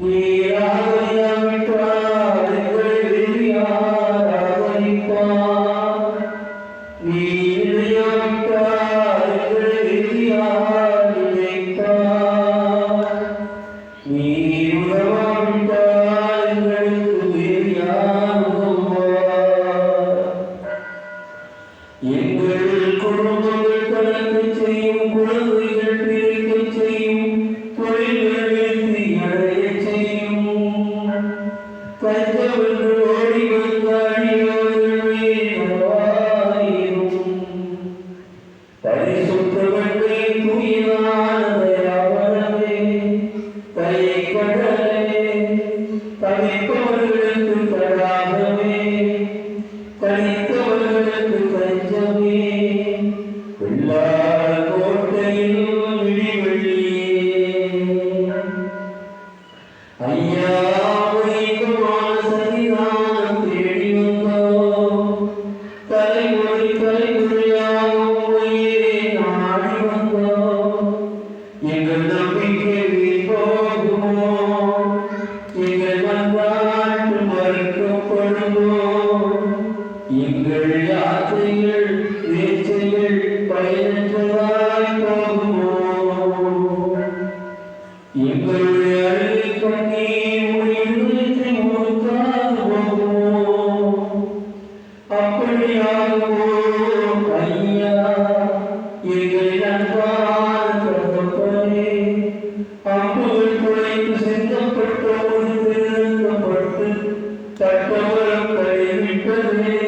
We கணித்தவர்களுக்கு கடாகவே கணித்தவர்களுக்கு கஞ்சமே உள்ளார் கோட்டையில் விழிவெள்ளியே ஐயா உழைக்குமான சன்னிதானம் தேடி வந்தோம் தலைமொழி தலைமொழியாக நாடி வந்தோம் எங்கள் நம்ப യാത്രകൾ നേർച്ചകൾ പയനറ്റതായി പോകുമോ എങ്ങളുടെ അഴകണ്ണേ മുടിവിടുത്തി മുറുക്കാതെ പോകുമോ அப்படியாகுமோ ஐயா எங்களை நண்பால் கருதப்படே அம்புகள் குழைத்து செந்தப்பட்டோடு திருந்தப்பட்டு தட்டவரம் கைவிட்டதே